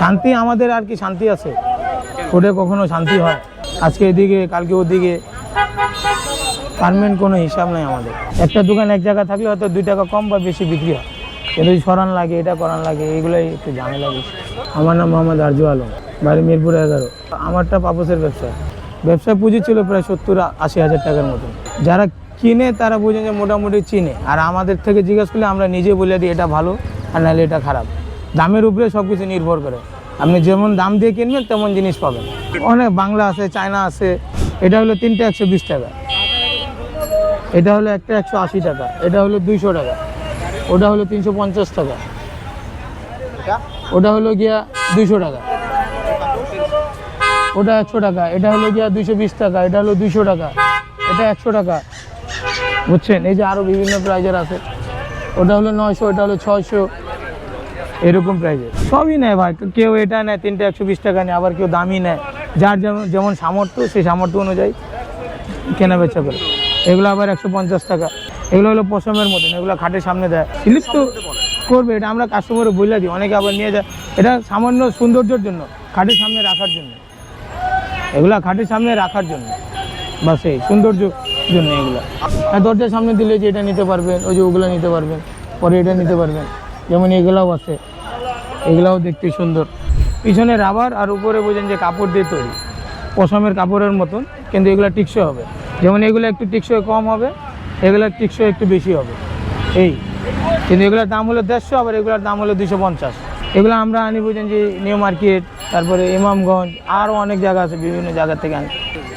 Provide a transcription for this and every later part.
শান্তি আমাদের আর কি শান্তি আছে। ওটা কখনো শান্তি হয়। আজকে এদিকে, কালকে ওদিকে। পারমানেন্ট কোনো হিসাব নাই আমাদের। একটা দোকান এক জায়গায় থাকলে হয়তো দুই টাকা কম বা বেশি বিক্রি হয়। ওই সরান লাগে, এটা করান লাগে, এগুলোই একটু ঝামেলা বেশি। আমার নাম মোহাম্মদ আরজু আলম, বাড়ি মিরপুর এগারো। আমারটা পাপসের ব্যবসা। ব্যবসা পুঁজি ছিল প্রায় সত্তর আশি হাজার টাকার মতন। যারা কিনে তারা বুঝে যে মোটামুটি চিনে। আর আমাদের থেকে জিজ্ঞেস করলে আমরা নিজে বলে দিই, এটা ভালো আর নাহলে এটা খারাপ। দামের উপরে সব কিছু নির্ভর করে। আপনি যেমন দাম দিয়ে কিনবেন, তেমন জিনিস পাবেন। অনেক বাংলা আছে, চায়না আছে, এটা হলো তিনটে একশো বিশ টাকা। এটা হলো একটা একশো আশি টাকা, এটা হলো দুইশো টাকা, ওটা হলো তিনশো পঞ্চাশ টাকা। ওটা হলো গিয়া দুইশো টাকা। ওটা একশো টাকা, এটা হলো গিয়া দুইশো বিশ টাকা, এটা হলো দুইশো টাকা, এটা একশো টাকা। বুঝছেন? এই যে আরও বিভিন্ন প্রাইজের আছে। ওটা হলো নয়শো, এটা হলো ছয়শো। এরকম প্রাইজের সবই নেয় ভাই কেউ এটা নেয়, তিনটে একশো বিশ টাকা নেয়, আবার কেউ দামি নেয়। যার যেমন যেমন সামর্থ্য, সেই সামর্থ্য অনুযায়ী কেনা বেচা করে। এগুলো আবার একশো পঞ্চাশ টাকা। এগুলো হলো পশমের মতন, এগুলো খাটের সামনে দেয়। স্লিপ তো করবে, এটা আমরা কাস্টমারে বলে দিই, অনেকে আবার নিয়ে যায়। এটা সামান্য সৌন্দর্যের জন্য, খাটের সামনে রাখার জন্য। এগুলা খাটের সামনে রাখার জন্য। বা সেই সৌন্দর্য জন্য এগুলো। আর দরজার সামনে দিলে যে এটা নিতে পারবেন, ওই যে ওগুলো নিতে পারবেন, পরে এটা নিতে পারবেন। যেমন এগুলাও আছে। এগুলাও দেখতে সুন্দর। পিছনে রাবার আর উপরে বোঝেন যে কাপড় দিয়ে তৈরি। পশমের কাপড়ের মতন, কিন্তু এগুলো টিকসই হবে। যেমন এগুলো একটু টিকসই কম হবে এগুলোর টিকসই একটু বেশি হবে। এই, কিন্তু এগুলোর দাম হলো দেড়শো, আবার এগুলোর দাম হলো দুশো পঞ্চাশ। এগুলো আমরা আনি বুঝেন যে নিউ মার্কেট তারপরে ইমামগঞ্জ আরও অনেক জায়গা আছে বিভিন্ন জায়গা থেকে আনি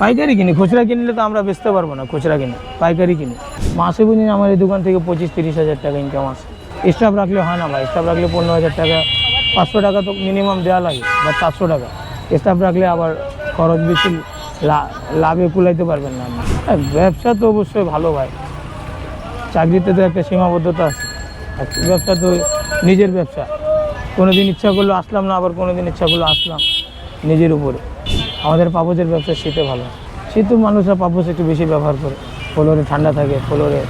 পাইকারি কিনি, খুচরা কিনলে তো আমরা বেচতে পারব না খুচরা কিনে, পাইকারি কিনি। মাসে বুঝেন আমার এই দোকান থেকে পঁচিশ তিরিশ হাজার টাকা ইনকাম আসে। স্টাফ রাখলে হয় না ভাই স্টাফ রাখলে পনেরো হাজার টাকা, পাঁচশো টাকা তো মিনিমাম দেওয়া লাগে, বা চারশো টাকা। স্টাফ রাখলে আবার খরচ বেশি লাভে কুলাইতে পারবেন না ব্যবসা তো অবশ্যই ভালো ভাই। চাকরিতে তো একটা সীমাবদ্ধতা আছে। ব্যবসা তো নিজের ব্যবসা। কোনো দিন ইচ্ছা করল আসলাম না, আবার কোনো দিন ইচ্ছা করল আসলাম নিজের উপরে। আমাদের পাপোজের ব্যবসা শীতে ভালো। শীতে মানুষরা পাপোজ একটু বেশি ব্যবহার করে। ফ্লোরে ঠান্ডা থাকে, ফ্লোরে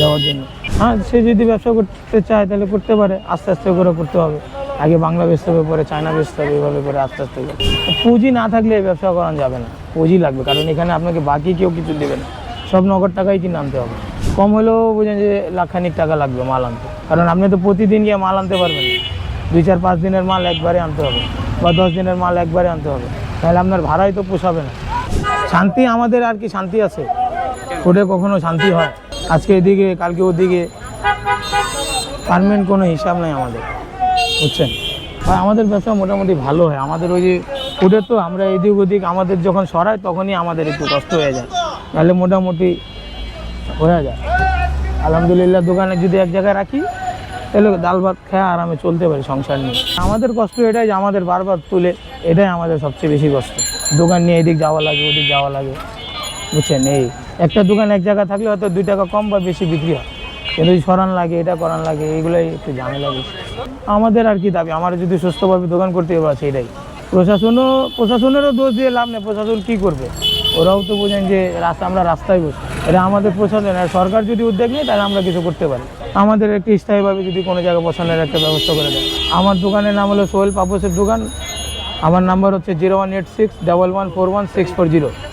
যাওয়ার জন্য। হ্যাঁ সে যদি ব্যবসা করতে চায় তাহলে করতে পারে, আস্তে আস্তে করে করতে হবে। আগে বাংলা বেচতে হবে, পরে চায়না বেচতে হবে, এভাবে করে আস্তে আস্তে করে। পুঁজি না থাকলে এই ব্যবসা করানো যাবে না। পুঁজি লাগবে, কারণ এখানে আপনাকে বাকি কেউ কিছু দেবে না। সব নগদ টাকাই কিনে আনতে হবে। কম হলেও বোঝেন যে লাখখানিক টাকা লাগবে মাল আনতে। কারণ আপনি তো প্রতিদিন গিয়ে মাল আনতে পারবেন না। দুই চার পাঁচ দিনের মাল একবারে আনতে হবে বা দশ দিনের মাল একবারে আনতে হবে। তাহলে আপনার ভাড়াই তো পোষাবে না। শান্তি আমাদের আর কি শান্তি আছে? ওটা কখনো শান্তি হয়? আজকে এদিকে, কালকে ওদিকে। পারমানেন্ট কোনো হিসাব নাই আমাদের, বুঝছেন? আর আমাদের ব্যবসা মোটামুটি ভালো হয়। আমাদের ওই যে ওটা তো আমরা এদিক ওদিক আমাদের যখন সরাই, তখনই আমাদের একটু কষ্ট হয়ে যায়। তাহলে মোটামুটি হয়ে যায়। আলহামদুলিল্লাহ, দোকানে যদি এক জায়গায় রাখি তাহলে ডাল ভাত খেয়ে আরামে চলতে পারি সংসার নিয়ে। আমাদের কষ্ট এটাই যে আমাদের বারবার তুলে, এটাই আমাদের সবচেয়ে বেশি কষ্ট। দোকান নিয়ে এদিক যাওয়া লাগে, ওদিক যাওয়া লাগে। বুঝছেন? এই একটা দোকান এক জায়গায় থাকলে হয়তো দুই টাকা কম বা বেশি বিক্রি হয়। কিন্তু সরান লাগে, এটা করান লাগে, এগুলোই একটু ঝামেলা বেশি। আমাদের আর কি দাবি? আমার যদি সুস্থভাবে দোকান করতে হবে সেটাই প্রশাসনও, প্রশাসনেরও দোষ দিয়ে লাভ নেই। প্রশাসন কী করবে? ওরাও তো বোঝেন যে রাস্তা, আমরা রাস্তায় বসি। এটা আমাদের প্রশাসন। আর সরকার যদি উদ্যোগ নেয়, তাহলে আমরা কিছু করতে পারি। আমাদের একটি স্থায়ীভাবে যদি কোনো জায়গায় বসানোর একটা ব্যবস্থা করে দেয়। আমার দোকানের নাম হলো সোহেল পাপসের দোকান। আমার নাম্বার হচ্ছে zero one eight six double one four one six four zero.